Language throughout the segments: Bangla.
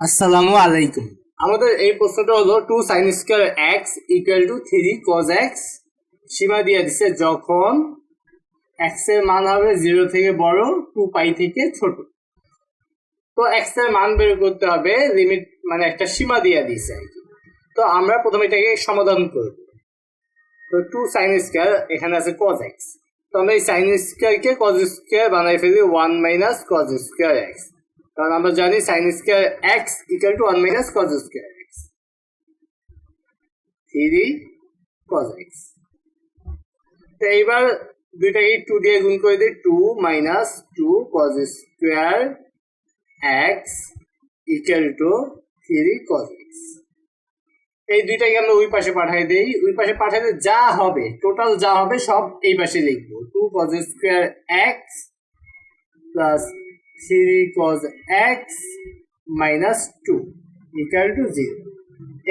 আসসালামু আলাইকুম। আমাদের এই প্রশ্নটা হলো two sine square x equal to three cos x সীমা দিয়ে দিছে যখন এক্সের মান হবে জিরো থেকে বড় টু পাই থেকে ছোট। তো এক্সের মান বের করতে হবে লিমিট মানে একটা সীমা দিয়ে দিছে আর কি তো আমরা প্রথমে এটাকে সমাধান করব। তো টু সাইন স্কোয়ার এখানে আছে কজ এক্স তো আমরা এই সাইন স্কোয়ারকে কজ স্কোয়ার বানাই ফেলি one minus cos square x কারণ আমরা জানি sine square x equal to one minus cos square x three cos x তো এইবার দুইটাকে টু দিয়ে গুণ করে দিই two minus two cos square x equal to three cos x এই দুইটাকে আমরা ওই পাশে পাঠাই দেই, ওই পাশে পাঠালে যা হবে টোটাল যা হবে সব এই পাশে লিখব। Two cos square x plus three cos x minus two equal to zero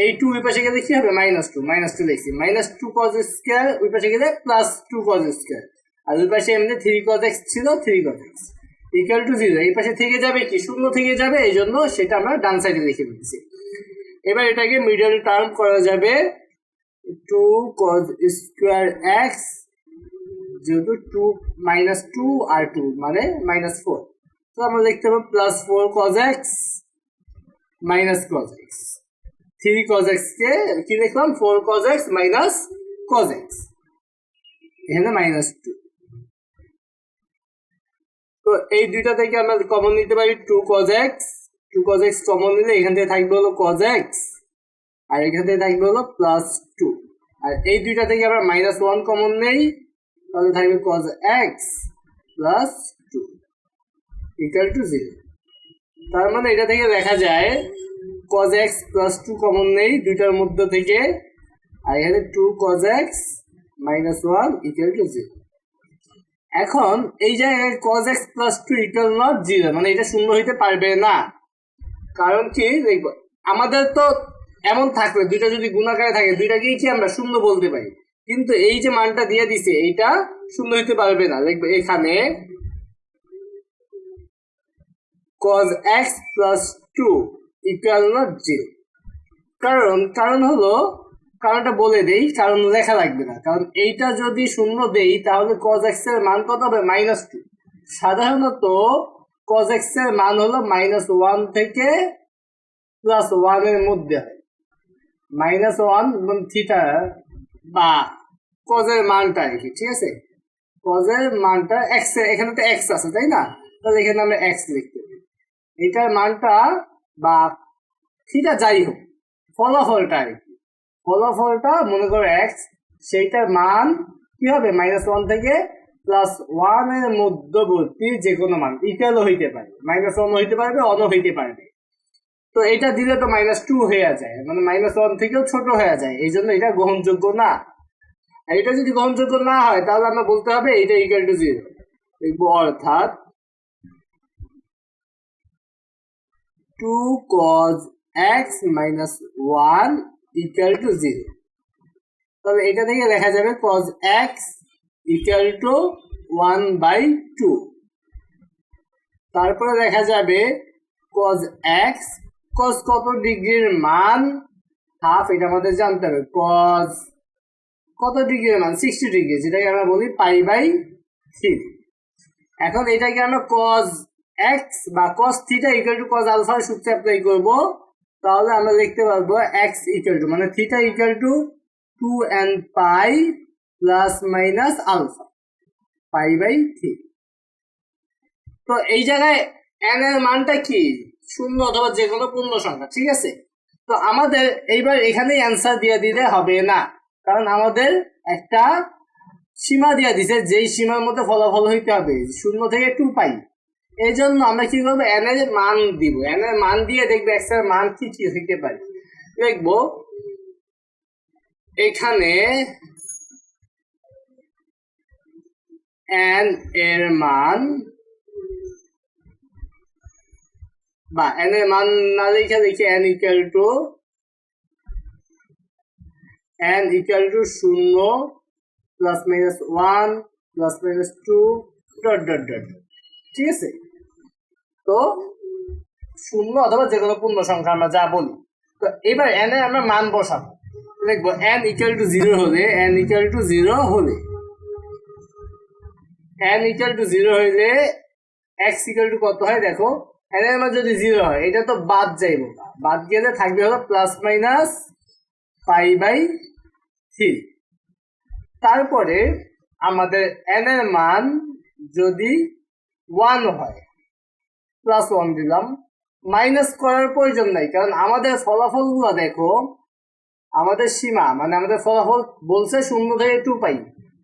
এই টু ওই পাশে গেলে কি হবে? মাইনাস টু মাইনাস টু লিখছি। মাইনাস টু কজ স্কোয়ার ওই পাশে গেলে প্লাস টু কজ স্কোয়ার আর ওই পাশে এমনি থ্রি কজ এক্স ছিল three cos x equal to zero এই পাশে থেকে যাবে কি? শূন্য থেকে যাবে, এই জন্য সেটা আমরা ডান সাইডে লিখে দিচ্ছি। এবার এটাকে মিডল টার্ম করা যাবে। টু কজ স্কোয়ার এক্স যেহেতু টু মাইনাস টু আর টু মানে মাইনাস ফোর তো আমরা দেখতে পাবো plus four cos x minus cos x three cos এক্সকে কি দেখলাম? Four cos x minus cos x এখানে মাইনাস টু তো এই দুইটা থেকে আমরা কমন নিতে পারি two cos x two cos x common নিলে এখান থেকে থাকবে হলো কজ এক্স আর এখান থেকে থাকবে হলো প্লাস টু আর এই দুইটা থেকে আমরা মাইনাস ওয়ান কমন নেই, তাহলে থাকবে cos x plus two equal to zero তার মানে এটা থেকে দেখা যায় cos x plus two common নেই, দুইটার মধ্যে থেকে আর এখানে two cos x minus one equal to zero এখন এই জায়গায় cos x plus two equal not zero মানে এটা শূন্য হইতে পারবে না। কারণ কি? দেখব, আমাদের তো এমন থাকবে, দুইটা যদি গুণাকারে থাকে, দুইটাকেই কি আমরা শূন্য বলতে পারি? কিন্তু এই যে মানটা দিয়ে দিছে, এইটা শূন্য হইতে পারবে না। দেখবে, এখানে cos x plus 2 equal not 0 কারণ কারণ হলো, কারণটা বলে দেই, কারণ লেখা লাগবে না। কারণ এইটা যদি শূন্য দেই, তাহলে cos x এর মান কত হবে? মাইনাস টু সাধারণত cos x এর মান হলো মাইনাস ওয়ান থেকে প্লাস ওয়ানের মধ্যে হয়। মাইনাস ওয়ান থিটা বা কজের মানটা আর কি, ঠিক আছে? কজের মানটা এক্স এখানে তো এক্স আছে, তাই না? তাহলে এখানে আমরা এক্স লিখতে এটার মানটা বা থিটা যাই হোক, ফলাফলটা আর কি। ফলাফলটা মনে করো এক্স সেইটার মান কি হবে? মাইনাস ওয়ান থেকে প্লাস ওয়ানের মধ্যবর্তী যে কোনো মান ইকুয়ালও হইতে পারে। মাইনাস ওয়ান হইতে পারবে অনও হইতে পারবে। তো এটা দিলে তো মাইনাস টু হয়ে যায়। মানে মাইনাস ওয়ান থেকেও ছোট হয়ে যায়। এই জন্য এটা গ্রহণযোগ্য না। এটা যদি গ্রহণযোগ্য না হয়, তাহলে আমরা বলতে হবে এটা ইকুয়াল টু জিরো অর্থাৎ two cos x minus one equal to zero তবে এটা থেকে দেখা যাবে cos x equal to one by two তারপরে দেখা যাবে কজ এক্স কজ কত ডিগ্রির মান? হাফ এটা আমাদের জানতে হবে। কজ কত ডিগ্রির মান? সিক্সটি ডিগ্রি, যেটাকে আমরা বলি পাই বাই থ্রি এখন এটাকে আমরা কজ এক্স বা cos theta equal to cos আলফার সূত্রে অ্যাপ্লাই করব, তাহলে আমরা লিখতে পারব এক্স ইকুয়াল টু মানে theta equal to two n pi plus minus alpha pi by three তো এই জায়গায় এন এর মানটা কি? শূন্য অথবা যে কোনো পূর্ণ সংখ্যা, ঠিক আছে? তো আমাদের এইবার এখানে অ্যান্সার দিয়ে দিলে হবে না, কারণ আমাদের একটা সীমা দিয়ে দিছে, যেই সীমার মধ্যে ফলাফল হইতে হবে, শূন্য থেকে টু পাই এই জন্য আমরা কি করব? এন এর মান দিব। এন এর মান দিয়ে দেখব এক্স মান কি কি হইতে পারে। দেখব, এখানে এন এর মান বা এন এর মান না লিখে লিখে n equal to n equal to শূন্য plus minus one plus minus two dot dot dot ঠিক আছে? তো শূন্য অথবা যে কোনো পূর্ণ সংখ্যা আমরা যা বলি। তো এবার এনে আমরা মান বসাবো। লিখব এন ইকুয়াল টু জিরো হলে এন ইকুয়াল টু জিরো হলে এন ইকুয়াল টু জিরো হইলে এক্স ইকুয়াল টু কত হয় দেখো এন এর মান যদি জিরো হয়, এটা তো বাদ যাইব। বাদ গেলে থাকবে হলো plus minus pi by three তারপরে আমাদের এন এর মান যদি ওয়ান হয় প্লাস ওয়ান দিলাম। মাইনাস করার প্রয়োজন নাই, কারণ আমাদের ফলাফল ফলাফলগুলো দেখো, আমাদের সীমা মানে আমাদের ফলাফল বলছে শূন্য থেকে টু পাই।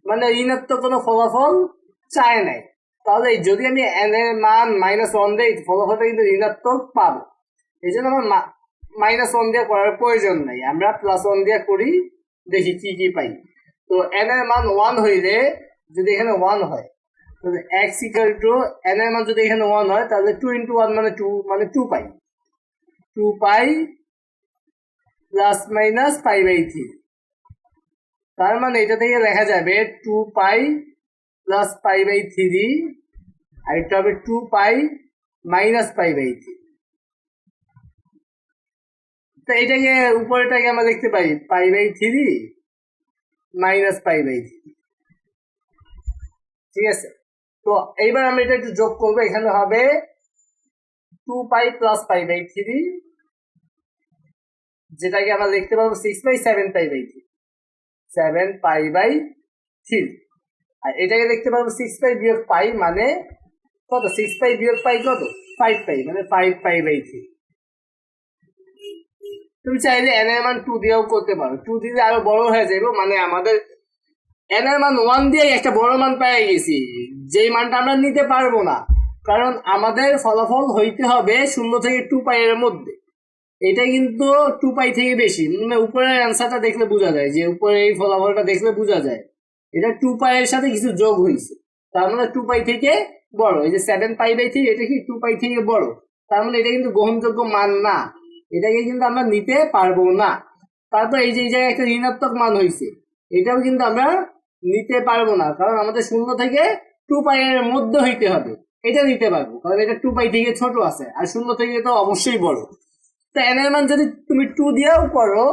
মানে ঋণাত্মক কোনো ফলাফল চায় নাই। তাহলে যদি আমি এন এর মান মাইনাস ওয়ান দিই, ফলাফলটা কিন্তু ঋণাত্মক পাবো। এই জন্য আমার মাইনাস ওয়ান দিয়ে করার প্রয়োজন নাই। আমরা প্লাস ওয়ান দিয়ে করি, দেখি কি কি পাই। তো এন এর মান ওয়ান হইলে যদি এখানে ওয়ান হয় এক্স ইকাল টু এন এর মান যদি এখানে ওয়ান হয়, তাহলে টু ইন্টু ওয়ান মানে টু মানে two pi two pi plus minus pi by three তার মানে এটা থেকে লেখা যাবে two pi plus pi by three আর এটা হবে two pi minus pi by three তো এটাকে উপরেটাকে আমরা দেখতে পাই pi by three minus pi by three ঠিক আছে? তো এইবার আমরা এটা একটু যোগ করব। এখানে হবে two pi plus pi by three যেটাকে আমরা লিখতে পারব six by seven pi by three seven pi by three আর এটাকে দেখতে পারব সিক্স পাই বিয়োগ পাই মানে কত? সিক্স পাই বিয়োগ পাই কত? ফাইভ পাই মানে ফাইভ পাই বাই থ্রি তুমি চাইলে এন এর মান টু দিয়েও করতে পারো। টু দিলে আরও বড় হয়ে যাবে মানে আমাদের এন এর মান ওয়ান দিয়ে একটা বড় মান পেয়ে গেছি। যেই মানটা আমরা নিতে পারব না। কারণ আমাদের ফলাফল হইতে হবে শূন্য থেকে টু পাই এর মধ্যে। এটা কিন্তু টু পাই থেকে বেশি। মানে উপরের অ্যান্সারটা দেখলে বোঝা যায় যে উপরে এই ফলাফলটা দেখলে বোঝা যায়। এটা টু পাই এর সাথে কিছু যোগ হয়েছে তার মানে টু পাই থেকে বড়। এই যে সেভেন পাই বাই থ্রি এটা কি টু পাই থেকে বড়? তার মানে এটা কিন্তু গ্রহণযোগ্য মান না। এটাকে কিন্তু আমরা নিতে পারব না। তারপর এই যে এই জায়গায় একটা ঋণাত্মক মান হয়েছে এটাও কিন্তু আমরা নিতে পারব না, কারণ আমাদের শূন্য থেকে টু পাই এর মধ্যে হইতে হবে। এটা নিতে পারব, কারণ এটা টু পাই থেকে ছোট আছে, আর শূন্য থেকে তো অবশ্যই বড়। তো এন এর মান যদি তুমি টু দিয়েও করো,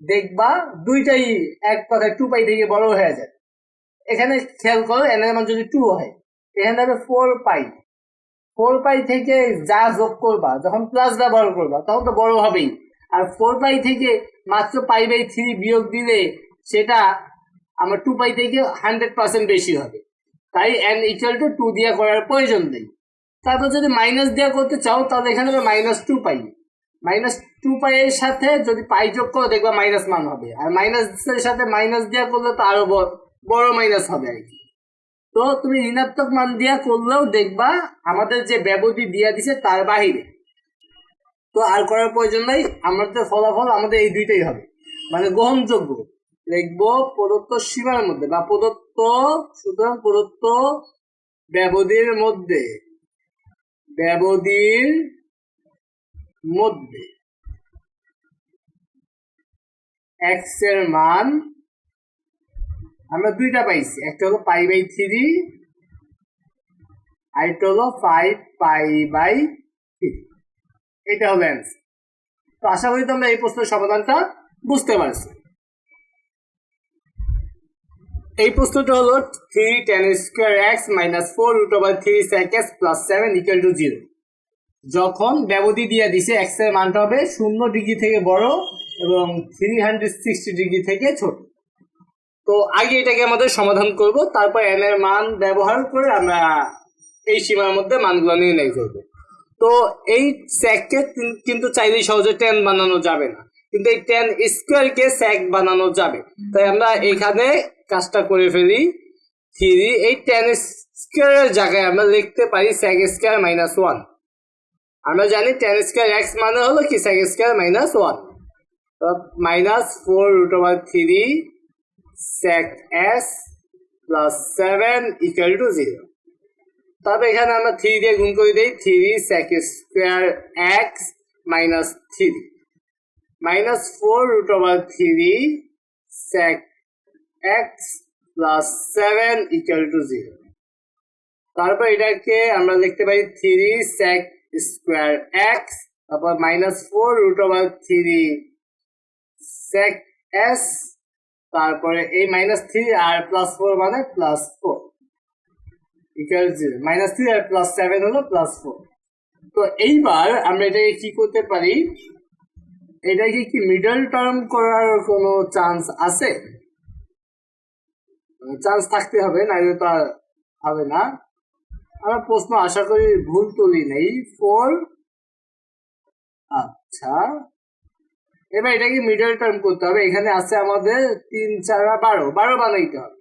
দেখবা দুইটাই এক কথায় টু পাই থেকে বড় হয়ে যায়। এখানে খেয়াল করো এন এর মান যদি টু হয়, এখানে হবে ফোর পাই ফোর পাই থেকে যা যোগ করবা, যখন প্লাস ব্যবহার করবা, তখন তো বড় হবেই। আর ফোর পাই থেকে মাত্র পাই বাই থ্রি বিয়োগ দিলে, সেটা আমার টু পাই থেকে হান্ড্রেড পার্সেন্ট বেশি হবে। তাই এন ইকুয়াল টু টু দিয়ে করার প্রয়োজন নেই। তারপর যদি মাইনাস দিয়ে করতে চাও, তাহলে এখানে হবে minus two pi minus two pi এর সাথে যদি পাই যোগ করো, দেখবা মাইনাস মান হবে। আর মাইনাস এর সাথে মাইনাস দেওয়া করলে তো আরও বড় মাইনাস হবে আর কি। তো তুমি ঋণাত্মক মান দিয়া করলেও দেখবা আমাদের যে ব্যবধি দিয়া দিছে, তার বাহিরে। তো আর করার প্রয়োজন নাই, আমাদের ফলাফল আমাদের এই দুইটাই হবে। মানে গ্রহণযোগ্য। লিখব প্রদত্ত সীমার মধ্যে, বা প্রদত্ত, সুতরাং প্রদত্ত ব্যবধির মধ্যে ব্যবধির মধ্যে। এক্সের মান, আমরা দুইটা পাইছি, একটা হলো পাই বাই থ্রি, আরেকটা হলো ফাইভ পাই বাই থ্রি। এটা হলো অ্যান্সার তো আশা করি তোমরা এই প্রশ্নের সমাধানটা বুঝতে পারছ। এই প্রশ্নটা হলো three tan square x minus four root over three sec x plus seven equal to zero যখন ব্যবধি দিয়ে দিছে এক্সের মানটা হবে শূন্য ডিগ্রি থেকে বড় এবং থ্রি হান্ড্রেড সিক্সটি ডিগ্রি থেকে ছোট। তো আগে এটাকে আমাদের সমাধান করব, তারপর এন এর মান ব্যবহার করে আমরা এই সীমার মধ্যে মানগুলো নির্ণয় করব। তো এই স্যাককে কিন্তু চাইলেই সহজে টেন বানানো যাবে না। কিন্তু এই টেন স্কোয়ারকে স্যাক বানানো যাবে। তাই আমরা এখানে কাজটা করে ফেলি। থ্রি, এই টেন স্কোয়ারের জায়গায় আমরা লিখতে পারি স্যাক স্কোয়ার মাইনাস ওয়ান আমরা জানি টেন স্কোয়ার এক্স মানে হলো কি? Sec square minus one minus four root over three sec S plus seven equal to zero তবে এখানে আমরা থ্রি দিয়ে গুণ করে দিই। Three sec square x minus three minus four root over three sec x plus seven equal to zero তারপর এটাকে আমরা লিখতে পারি থ্রি sec স্কোয়ার এক্স তারপর minus four root over three sec S তারপরে এই মাইনাস থ্রি আর প্লাস ফোর মানে plus four equal zero minus three আর প্লাস সেভেন হলো প্লাস ফোর তো এইবার আমরা এটাকে কি করতে পারি? এটাকে কি মিডল টার্ম করার কোনো চান্স আছে? চান্স থাকতে হবে না তো আর হবে না। আমরা প্রশ্ন, আশা করি ভুল তুলি নেই। ফোর আচ্ছা। এবার এটাকে মিডল টার্ম করতে হবে। এখানে আছে আমাদের তিন, চার বারো। বারো বানাইতে হবে।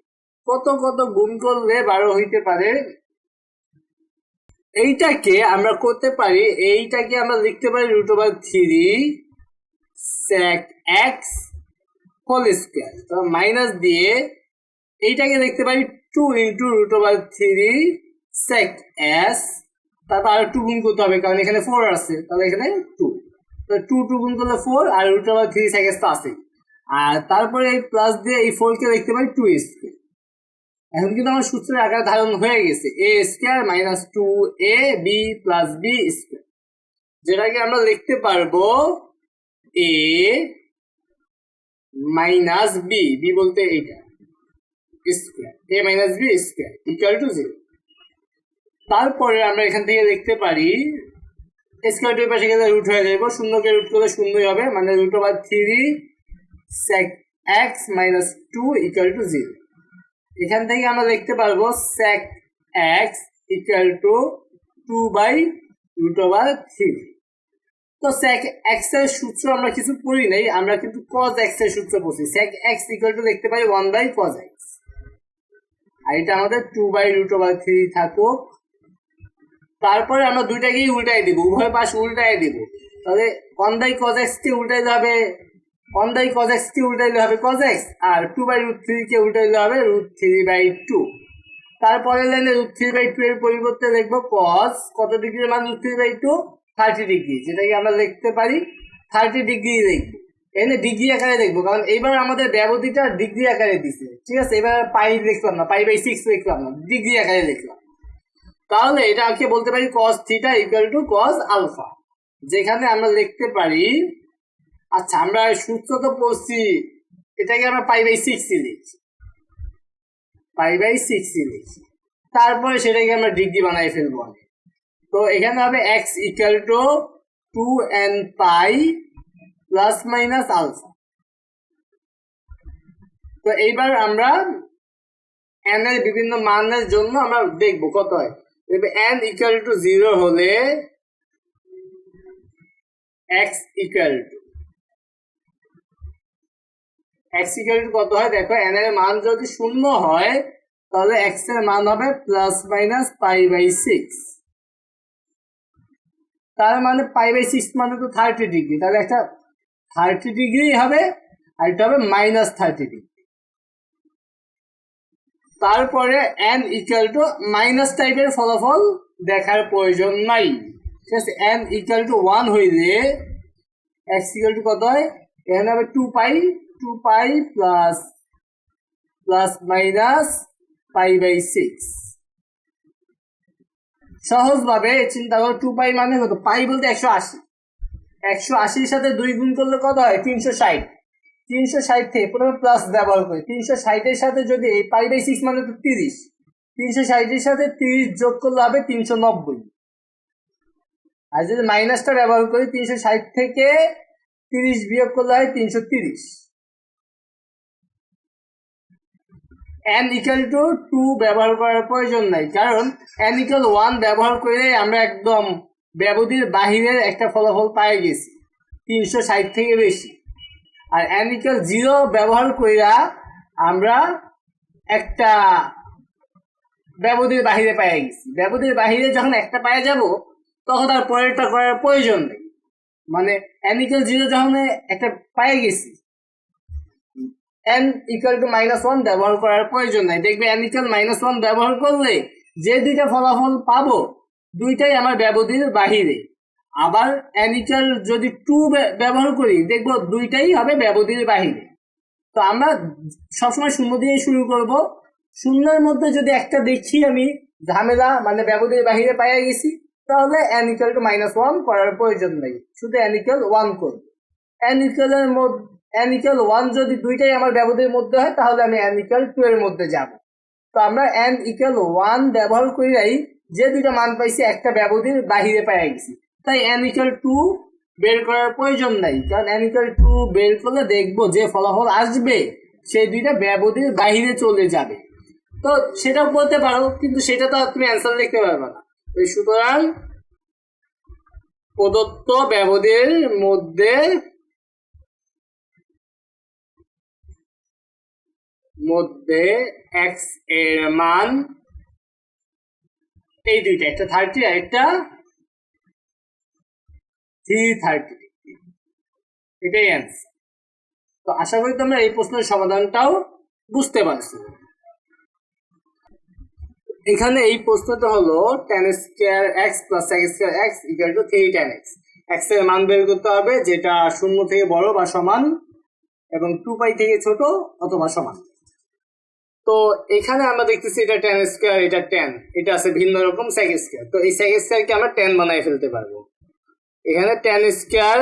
কত কত গুণ করলে বারো হইতে পারে? এইটাকে আমরা করতে পারি, এইটাকে আমরা লিখতে পারি root over three sec x whole square তো মাইনাস দিয়ে এইটাকে লিখতে পারি two into root over three sec S তারপর আর টু গুণ করতে হবে, কারণ এখানে ফোর আছে, তাহলে এখানে টু তো টু টু গুণ করলে ফোর আর root over three sec s তো আছে আর তারপরে এই প্লাস দিয়ে এই ফোরকে লিখতে পারি টু স্কোয়ার এখন কিন্তু আমার সূত্রের আকার ধারণ হয়ে গেছে A square minus two A B plus B square যেটাকে আমরা লিখতে পারব এ মাইনাস বি বি বলতে এইটা square A minus B square equal to zero তারপরে আমরা এখান থেকে লিখতে পারি স্কোয়ার টু পাশে গেলে রুট হয়ে যাবে শূন্যকে রুট করলে শূন্যই হবে মানে root over three sec x minus two equal to zero এখান থেকে আমরা লিখতে পারব sec x equal to two by root over three তো সেক এক্সের সূত্র আমরা কিছু পড়ি নাই, আমরা কিন্তু কজ এক্সের সূত্র এক্স ইকুয়াল টু লিখতে পারি ওয়ান বাই কজ এক্স আর এটা আমাদের two by root over three থাকুক। তারপরে আমরা দুইটাকেই উল্টাই দিব, উভয় পাশ উল্টাই দিব। তাহলে ওয়ান বাই কজ এক্স কে উল্টাইলে হবে ওয়ান বাই কজ এক্স কে উল্টাইলে হবে কজ এক্স আর টু বাই রুট থ্রি কে উল্টাইলে হবে রুট থ্রি বাই টু তারপরে লাইনে রুট থ্রি বাই টু এর পরিবর্তে লিখব কজ কত ডিগ্রির মান root three by two thirty degree যেটাকে আমরা লিখতে পারি থার্টি ডিগ্রি লিখব এখানে ডিগ্রি আকারে দেখব, কারণ এইবার আমাদের ব্যবধিটা ডিগ্রি আকারে দিছে। ঠিক আছে? এবার পাই লিখলাম না পাই বাই সিক্স লিখলাম না ডিগ্রি আকারে লিখলাম। তাহলে এটাকে বলতে পারি cos theta equal to cos alpha যেখানে আমরা লিখতে পারি আচ্ছা আমরা সূত্র তো পড়ছি, এটাকে আমরা পাই বাই সিক্সই লিখছি। পাই বাই সিক্সই লিখছি। তারপরে সেটাকে আমরা ডিগ্রি বানাই ফেলব আগে। তো এখানে হবে x equal to two n pi plus minus alpha তো এইবার আমরা এন এর বিভিন্ন মানের জন্য আমরা দেখব কত হয়। এন ইকুয়াল টু জিরো হলে x equal to x equal to কত হয়? দেখো এন এর মান যদি শূন্য হয়, তাহলে এক্সের মান হবে plus minus pi by six তার মানে পাই বাই সিক্স মানে তো থার্টি ডিগ্রি তাহলে একটা থার্টি ডিগ্রি হবে আর এটা হবে মাইনাস থার্টি ডিগ্রি তারপরে এন ইকুয়াল টু মাইনাস টাইপের ফলাফল দেখার প্রয়োজন নাই। ঠিক আছে? এন ইকুয়াল টু ওয়ান হইলে এক্স ইকুয়াল টু কত হয়? এখানে হবে two pi two pi plus plus minus pi by six সহজভাবে চিন্তা করো টু পাই মানে কত? পাই বলতে একশো আশি। একশো আশির সাথে দুই গুণ করলে কত হয়? তিনশো ষাট। তিনশো ষাট থেকে প্রথমে প্লাস ব্যবহার করি। তিনশো ষাটের সাথে যদি পাই বাই সিক্স মানে তো তিরিশ। তিনশো ষাটের সাথে তিরিশ যোগ করলে হবে তিনশো নব্বই। আর যদি মাইনাসটা ব্যবহার করি, তিনশো ষাট থেকে তিরিশ বিয়োগ করলে হয় তিনশো তিরিশ। এন ইকুয়াল টু টু ব্যবহার করার প্রয়োজন নাই। কারণ এন ইকুয়াল ওয়ান ব্যবহার করে আমরা একদম ব্যবধির বাহিরের একটা ফলাফল পাই গেছি, তিনশো ষাট থেকে বেশি। আর এন ইকুয়াল জিরো ব্যবহার কইরা আমরা একটা ব্যবধির বাহিরে পাই গেছি। ব্যবধির বাহিরে যখন একটা পায়ে যাব, তখন আর পরেরটা করার প্রয়োজন নেই। মানে ইকুয়াল জিরো যখন একটা পায়ে গেছি n equal to minus one ব্যবহার করার প্রয়োজন নাই। দেখবে এন ইকুয়াল মাইনাস ওয়ান ব্যবহার করলে যে দুইটা ফলাফল পাবো, দুইটাই আমার ব্যবধির বাহিরে। আবার এন ইকুয়াল যদি টু ব্যবহার করি, দেখব দুইটাই হবে ব্যবধির বাহিরে। তো আমরা সবসময় শূন্য দিয়ে শুরু করব। শূন্যের মধ্যে যদি একটা দেখি আমি, ঝামেলা মানে ব্যবধির বাহিরে পাইয়া গেছি, তাহলে n equal to minus one করার প্রয়োজন নেই। শুধু এন ইকুয়াল ওয়ান করব। এন ইকুয়ালের মধ্যে ইকুয়াল ওয়ান যদি দুইটাই আমার ব্যবধির মধ্যে হয়, তাহলে আমি এন ইকুয়াল টু এর মধ্যে যাব। তো আমরা এন ইকুয়াল ওয়ান ব্যবহার করিলাই যে দুইটা মান পাইছি, একটা ব্যবধির বাহিরে পাই গেছি। তাই এন ইকুয়াল টু বের করার প্রয়োজন নাই, কারণ ইকুয়াল টু বের করলে দেখব যে ফলাফল আসবে, সেই দুইটা ব্যবধির বাহিরে চলে যাবে। তো সেটাও বলতে পারো, কিন্তু সেটা তো তুমি অ্যান্সার লিখতে পারবে না। সুতরাং প্রদত্ত ব্যবধির মধ্যে মধ্যে এক্সের মান এই দুইটা, একটা থার্টি আর একটা থ্রি থার্টি এটাই অ্যান্সার তো আশা করি তোমরা এই প্রশ্নের সমাধানটাও বুঝতে পারছ। এখানে এই প্রশ্নটা হলো tan square x plus x square x equal to three tan x এক্সের মান বের করতে হবে যেটা শূন্য থেকে বড় বা সমান এবং টু পাই থেকে ছোট অথবা সমান। তো এখানে আমরা দেখতেছি এটা টেন স্কোয়ার এটা টেন এটা আছে ভিন্ন রকম সেক স্কোয়ার তো এই সেক স্কোয়ারকে আমরা টেন বানাই ফেলতে পারব। এখানে টেন স্কোয়ার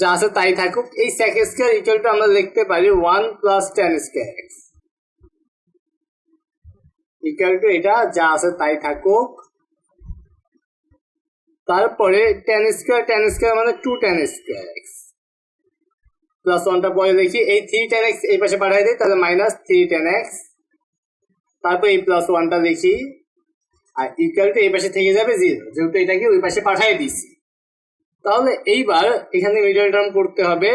যা আছে তাই থাকুক। এই সেক স্কোয়ার ইকুয়াল টু আমরা লিখতে পারি one plus tan square x equal to এটা যা আছে তাই থাকুক। তারপরে টেন স্কোয়ার টেন স্কোয়ার মানে two tan square x plus ওয়ানটা পরে দেখি, এই থ্রি টেন এক্স এই পাশে পাঠাই দিই, তাহলে মাইনাস থ্রি টেন এক্স তারপর এই প্লাস ওয়ানটা দেখি। আর ইকুয়াল টু এই পাশে থেকে যাবে জিরো যেহেতু এটাকে ওই পাশে পাঠাই দিছি তাহলে এইবার এখানে মিডল টার্ম করতে হবে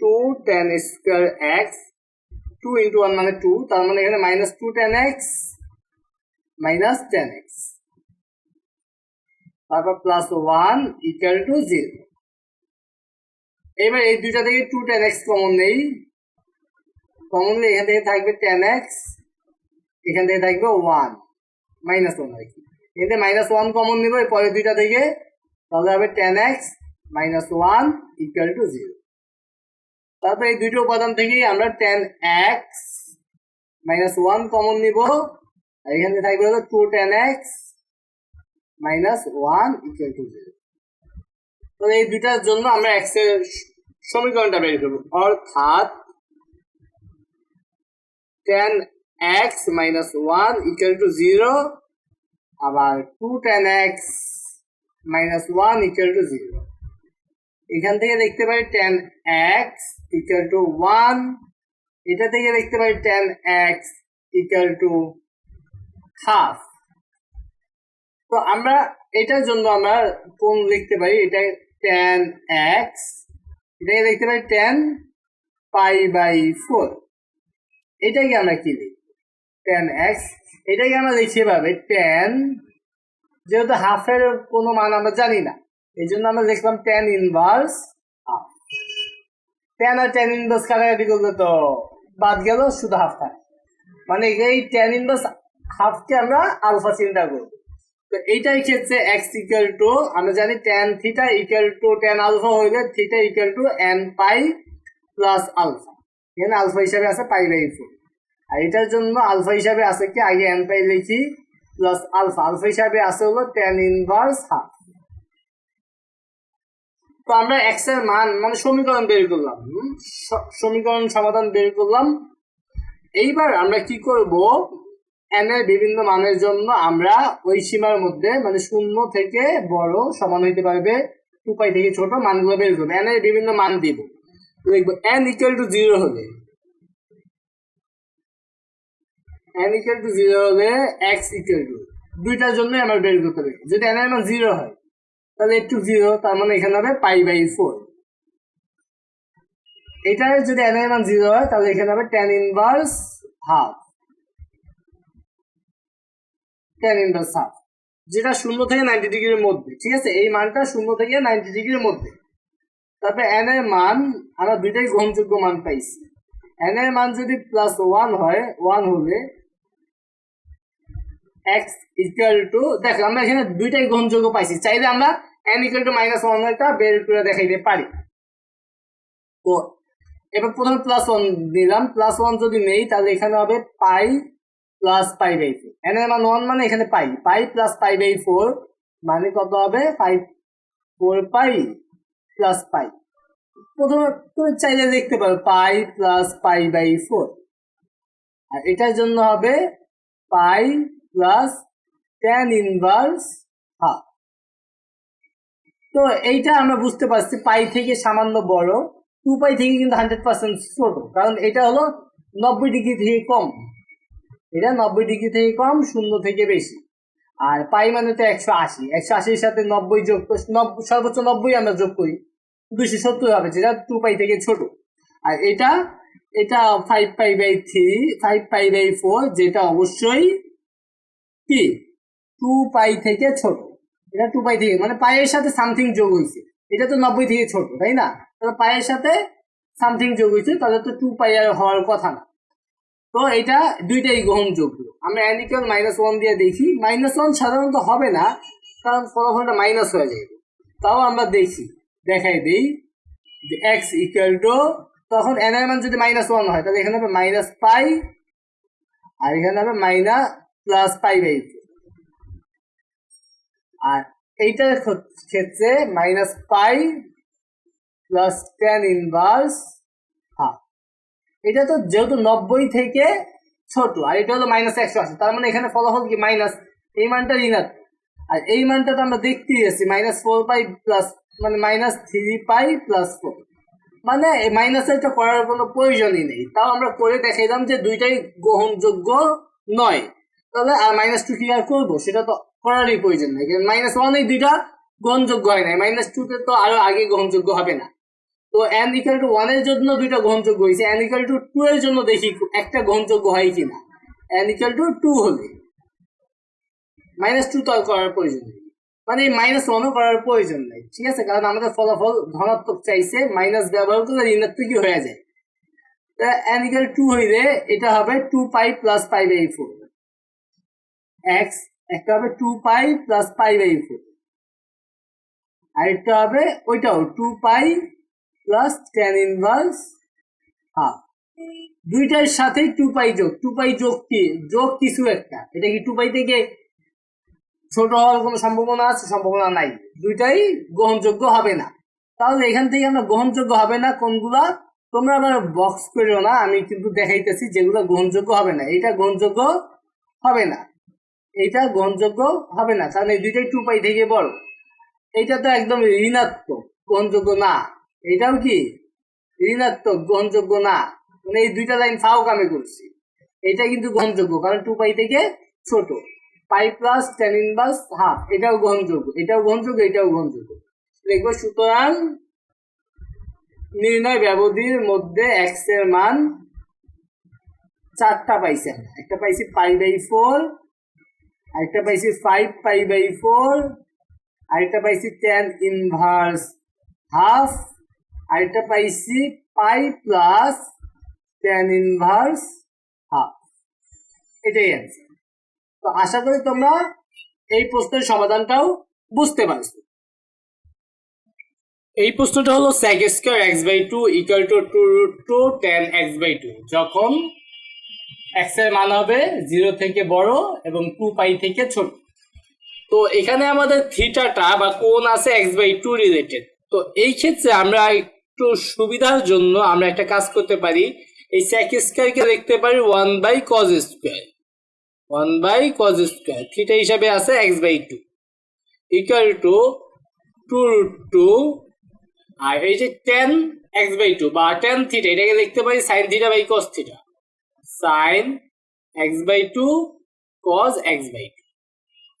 two tan square x two into one মানে টু তার মানে এখানে minus two tan x minus tan x তারপর plus one equal to zero এবার এই দুইটা থেকে টু টেন এক্স কমন নেই। কমনলি এখান থেকে থাকবে টেন এক্স এখান থেকে থাকবে ওয়ান মাইনাস ওয়ান আর কি। এখান থেকে মাইনাস ওয়ান কমন নিব এই পরের দুইটা থেকে তাহলে হবে tan x minus one equal to zero তারপর এই দুইটা উপাদান থেকেই আমরা tan x minus one common নিব। আর এখানে থাকবে হলো two tan x minus one equal to zero তো এই দুইটার জন্য আমরা এক্সের সমীকরণটা বের করব। অর্থাৎ tan x minus one equal to zero আবার two tan x minus one equal to zero এখান থেকে দেখতে পাই tan x equal to one এটা থেকে দেখতে পাই tan x equal to half তো আমরা এটার জন্য আমরা কোন লিখতে পারি? এটা টেন এক্স এটাকে দেখতে পাই টেন পাই বাই ফোর এটাকে আমরা কি লিখি টেন এক্স এটাকে আমরা লিখি এভাবে টেন যেহেতু হাফের কোনো মান আমরা জানি না, এই জন্য আমরা লিখলাম টেন ইনভার্স হাফ টেন আর টেন ইনভার্স কাটাকাটি করলে তো বাদ গেল শুধু হাফ থাকে মানে এই টেন ইনভার্স হাফকে আমরা আলফা চিন্তা করব। তো এইটাই ক্ষেত্রে এক্স ইকুয়াল টু আমরা জানি tan theta equal to tan alpha হইলে theta equal to n pi plus alpha এখানে আলফা হিসাবে আছে পাই বাই ফোর আর এটার জন্য আলফা হিসাবে আছে কি? আগে এন পাই লিখি প্লাস আলফা। আলফা হিসাবে আছে হলো টেন ইনভার্স হাফ তো আমরা এক্সের মান মানে সমীকরণ বের করলাম? সমীকরণ সমাধান বের করলাম। এইবার আমরা কি করব? এন এর বিভিন্ন মানের জন্য আমরা ওই সীমার মধ্যে মানে শূন্য থেকে বড় সমান হইতে পারবে। টু পাই থেকে ছোট মানগুলো বের করব। এন এর বিভিন্ন মান দিব। লিখব এন ইকুয়াল টু জিরো হলে। এন ইকুয়াল টু জিরো হলে এক্স ইকুয়াল টু দুইটার জন্য আমরা বের করতে পারি। যদি এন জিরো হয়, তাহলে একটু জিরো তার মানে এখানে হবে পাই বাই ফোর এটা যদি এন এর জিরো হয়, তাহলে এখানে হবে tan inverse half tan inverse half যেটা শূন্য থেকে নাইনটি ডিগ্রির মধ্যে, ঠিক আছে? এই মানটা শূন্য থেকে নাইনটি ডিগ্রির মধ্যে। তারপরে এন এর মান, আমরা দুইটাই গ্রহণযোগ্য মান পাইছি। এন এর মান যদি প্লাস ওয়ান হয় ওয়ান হলে এক্স ইকুয়াল টু দেখো, আমরা এখানে দুইটাই গ্রহণযোগ্য পাইছি। চাইলে আমরা এন ইকুয়াল টু মাইনাস ওয়ানটা বের করে দেখাইতে পারি। তো, এবার প্রথমে প্লাস ওয়ান দিলাম। প্লাস ওয়ান যদি নেই, তাহলে এখানে হবে pi plus pi by four n এর মান ওয়ান মানে এখানে pi pi plus pi by four মানে কত হবে? Five four pi plus pi প্রথমে তুমি চাইলে দেখতে পারো pi plus pi by four আর এটার জন্য হবে pi plus tan inverse half তো এইটা আমরা বুঝতে পারছি, পাই থেকে সামান্য বড়, টু পাই থেকে কিন্তু হান্ড্রেড পার্সেন্ট ছোট, কারণ এটা হলো নব্বই ডিগ্রি থেকে কম। এটা নব্বই ডিগ্রি থেকে কম, শূন্য থেকে বেশি। আর পাই মানে তো একশো আশি, একশো আশির সাথে নব্বই যোগ সর্বোচ্চ নব্বই আমরা যোগ করি দুশো সত্তর হবে, যেটা টু পাই থেকে ছোট। আর এটা এটা five pi by three five pi by four যেটা অবশ্যই কি? টু পাই থেকে ছোট। এটা টু পাই থেকে মানে পায়ের সাথে সামথিং যোগ হয়েছে। এটা তো নব্বই থেকে ছোট, তাই না? তাহলে পায়ের সাথে সামথিং যোগ হয়েছে, তাহলে তো টু পাই আর হওয়ার কথা না। তো এটা দুইটাই গ্রহণ গ্রহণযোগ্য। আমরা অ্যানিকাল মাইনাস ওয়ান দিয়ে দেখি। মাইনাস ওয়ান সাধারণত হবে না, কারণ ফলাফলটা মাইনাস হয়ে যাবে। তাও আমরা দেখি, দেখাই দিই এক্স ইকুয়াল টু তখন এন এর মান যদি মাইনাস ওয়ান হয়, তাহলে এখানে হবে মাইনাস পাই আর এখানে হবে মাইনাস প্লাস পাই বাই আর এইটার ক্ষেত্রে minus pi plus tan inverse half এটা তো যেহেতু নব্বই থেকে ছোট, আর এটা হলো মাইনাস একশো আশি, তার মানে এখানে ফলাফল কি? মাইনাস এই মানটা ঋণাত্মক। আর এই মানটা তো আমরা দেখতেই যাচ্ছি মাইনাস ফোর পাই প্লাস মানে minus three pi plus four মানে মাইনাস এটা করার কোনো প্রয়োজনই নেই। তাও আমরা করে দেখাইলাম যে দুইটাই গ্রহণযোগ্য নয়। তাহলে আর মাইনাস টু কি আর করব, সেটা তো করারই প্রয়োজন নেই। মাইনাস ওয়ান এই দুইটা গ্রহণযোগ্য হয় নাই। মাইনাস টুতে তো আরও আগে গ্রহণযোগ্য হবে না। তো এন ইকাল টু ওয়ানের জন্য দুইটা গ্রহণযোগ্য হয়েছে। এন ইকাল টু টু এর জন্য দেখি একটা গ্রহণযোগ্য হয় কিনা। এন ইকাল টু টু হলে। মাইনাস টু তো আর করার প্রয়োজন নেই। মানে মাইনাস ওয়ানও করার প্রয়োজন নেই। ঠিক আছে? কারণ আমাদের ফলাফল ধনাত্মক চাইছে মাইনাস ব্যবহার করলে ঋণাত্মকই হয়ে যায়। এন ইকাল টু হইলে এটা হবে two pi plus pi by four x একটা হবে two pi plus pi by four আরেকটা হবে ওইটাও two pi plus tan inverse half দুইটার সাথে টু পাই যোগ। টু পাই যোগ কি? যোগ কিছু একটা। এটা কি টু পাই থেকে ছোট হওয়ার কোনো সম্ভাবনা আছে? সম্ভাবনা নাই। দুইটাই গ্রহণযোগ্য হবে না। তাহলে এখান থেকে আমরা গ্রহণযোগ্য হবে না কোনগুলা? তোমরা আবার বক্স করিও না। আমি কিন্তু দেখাইতেছি যেগুলো গ্রহণযোগ্য হবে না। এটা গ্রহণযোগ্য হবে না। এইটা গ্রহণযোগ্য হবে না। কারণ এই দুইটাই টু পাই থেকে বড় এইটা তো একদম ঋণাত্মক, গ্রহণযোগ্য না। এটাও কি? ঋণাত্মক, গ্রহণযোগ্য না। মানে এই দুইটা লাইন ফাও কামে করছি। এটা কিন্তু গ্রহণযোগ্য, কারণ টু পাই থেকে ছোট। Pi plus tan inverse half এটাও গ্রহণযোগ্য। এটাও গ্রহণযোগ্য এটাও গ্রহণযোগ্য। দেখব সুতরাং নির্ণয় ব্যবধির মধ্যে এক্সের মান চারটা পাইছি একটা পাইছি পাই বাই ফোর আরেকটা পাইছি ফাইভ পাই বাই ফোর আরেকটা পাইছি টেন ইনভার্স হাফ আরেকটা পাইছি pi plus tan inverse half এটাই অ্যান্সার তো আশা করি তোমরা এই প্রশ্নের সমাধানটাও বুঝতে পারছ। এই প্রশ্নটা হলো sec square x by two equal to two two ten x by two যখন এক্সের মান হবে জিরো থেকে বড় এবং টু পাই থেকে ছোট। তো এখানে আমাদের থিটাটা বা কোণ আছে এক্স বাই টু রিলেটেড তো এই ক্ষেত্রে আমরা একটু সুবিধার জন্য আমরা একটা কাজ করতে পারি। এই sec স্কোয়ারকে লিখতে পারি one by cos square one by cos square theta হিসাবে আছে x by two equal to two two two এই যে টেন এক্স বাই টু বা টেন থিটা এটাকে লিখতে পারি sine theta by cos theta sine x by two cos x by two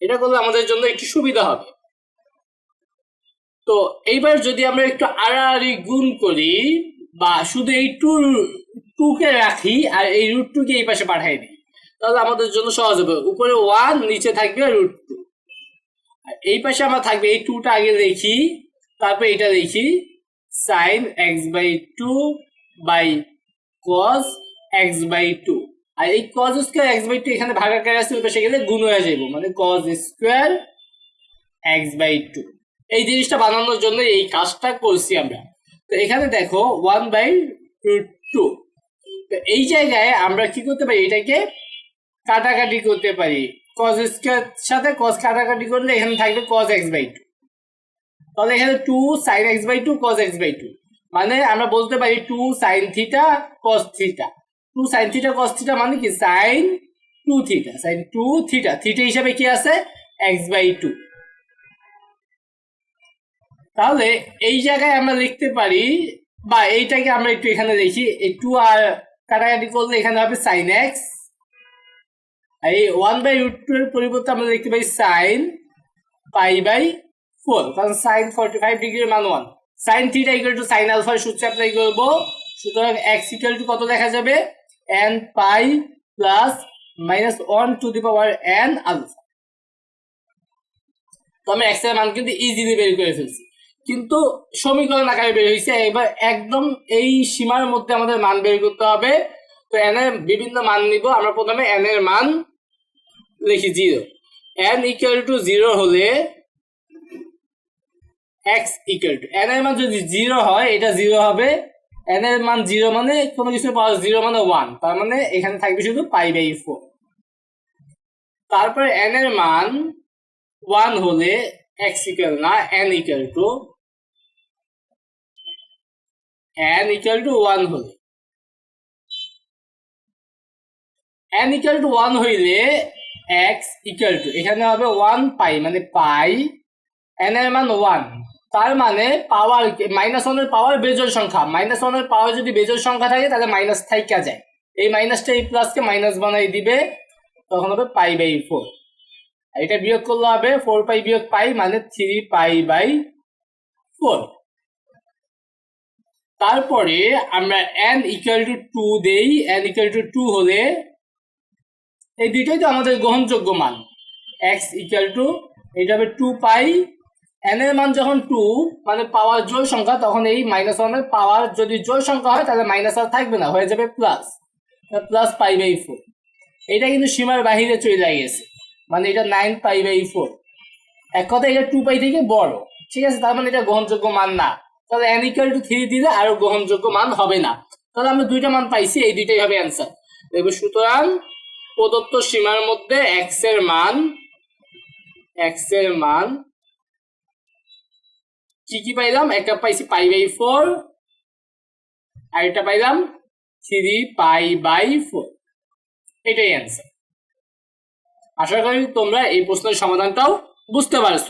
এটা করলে আমাদের জন্য একটু সুবিধা হবে। তো এইবার যদি আমরা একটু আড়াআড়ি গুণ করি, বা শুধু এই টু টুকে রাখি, আর এই রুট টুকে এই পাশে পাঠাই দিই, তাহলে আমাদের জন্য সহজ হবে। উপরে ওয়ান নিচে থাকবে রুট টু এই পাশে আমার থাকবে, এই টুটা আগে দেখি, তারপর এটা দেখি sine x by two by cos x by two. আর এই cos square x by two এখানে ভাগাকার ওই পাশে গেলে গুণ হয়ে যাবে মানে cos square x by two. এই জিনিসটা বানানোর জন্য এই কাজটা করছি আমরা। তো এখানে দেখো ওয়ান বাই টু তো এই জায়গায় আমরা কি করতে পারি? এটাকে কাটাকাটি করতে পারি। কজ স্কোয়ার সাথে কজ কাটাকাটি করলে এখানে থাকবে কজ এক্স বাই টু। তাহলে এখানে two sine x by two cos x by two. মানে আমরা বলতে পারি two sine theta cos theta two sine theta cos theta মানে কি? Sine two theta sine two theta theta হিসাবে কি আছে? এক্স বাই টু তাহলে এই জায়গায় আমরা লিখতে পারি, বা এইটাকে আমরা একটু এখানে দেখি, এই টু আর কাটাকাটি করলে এখানে হবে সাইন এক্স এই ওয়ান বাই রুট টু এর পরিবর্তে আমরা লিখতে পারি সাইন পাই বাই ফোর কারণ সাইন ফর্টি ফাইভ ডিগ্রির মান one sine theta equal to sine আলফার সূত্র অ্যাপ্লাই করব, সুতরাং এক্স ইকুয়াল টু কত দেখা যাবে? N pi plus minus one to the power n alpha তো আমি এক্সের মান কিন্তু ইজিলি বের করে ফেলছি। কিন্তু সমীকরণ আকারে বের হয়েছে, এবার একদম এই সীমার মধ্যে আমাদের মান বের করতে হবে। তো এন এর বিভিন্ন মান নিব, আমরা প্রথমে এন এর মান লিখি zero n equal to zero হলে এক্স ইকুয়াল টু এন এর মান যদি জিরো হয়, এটা জিরো হবে। এন এর মান জিরো মানে কোনো কিছু পাওয়ার জিরো মানে ওয়ান তার মানে এখানে থাকবে শুধু পাই বাই ফোর তারপরে এন এর মান ওয়ান হলে এক্স ইকুয়াল না n equal to n equal to one হলে। এন ইকুয়াল টু ওয়ান হইলে এক্স ইকুয়াল টু এখানে হবে ওয়ান পাই মানে পাই এন এর মান ওয়ান তার মানে পাওয়ার মাইনাস ওয়ানের পাওয়ার বেজোর সংখ্যা। মাইনাস ওয়ানের পাওয়ার যদি বেজোর সংখ্যা থাকে, তাহলে মাইনাস থাইকা যায়। এই মাইনাসটা এই প্লাসকে মাইনাস বানাই দিবে, তখন হবে পাই বাই ফোর এটা বিয়োগ করলে হবে ফোর পাই বিয়োগ পাই মানে থ্রি পাই বাই ফোর তারপরে আমরা এন ইকুয়াল টু টু দেই এন ইকুয়াল টু টু হলে এই দুইটাই তো আমাদের গ্রহণযোগ্য মান। এক্স ইকুয়াল টু এটা হবে টু পাই এন এর মান যখন টু মানে পাওয়ার জোর সংখ্যা, তখন এই মাইনাস ওয়ানের পাওয়ার যদি জোর সংখ্যা হয়, তাহলে মাইনাস আর থাকবে না, হয়ে যাবে plus plus pi by four এটা কিন্তু সীমার বাহিরে চলে গেছে মানে এটা নাইন পাই বাই ফোর এক কথা এটা টু পাই থেকে বড়। ঠিক আছে, তার মানে এটা গ্রহণযোগ্য মান না। তাহলে এন ইকুয়াল টু থ্রি দিলে আরও গ্রহণযোগ্য মান হবে না। তাহলে আমরা দুইটা মান পাইছি, এই দুইটাই হবে অ্যান্সার দেখব সুতরাং প্রদত্ত সীমার মধ্যে এক্সের মান এক্সের মান কি কি পাইলাম? একটা পাইছি পাই বাই ফোর, আরেকটা পাইলাম থ্রি পাই বাই ফোর। এটাই অ্যান্সার আশা করি তোমরা এই প্রশ্নের সমাধানটাও বুঝতে পারছ।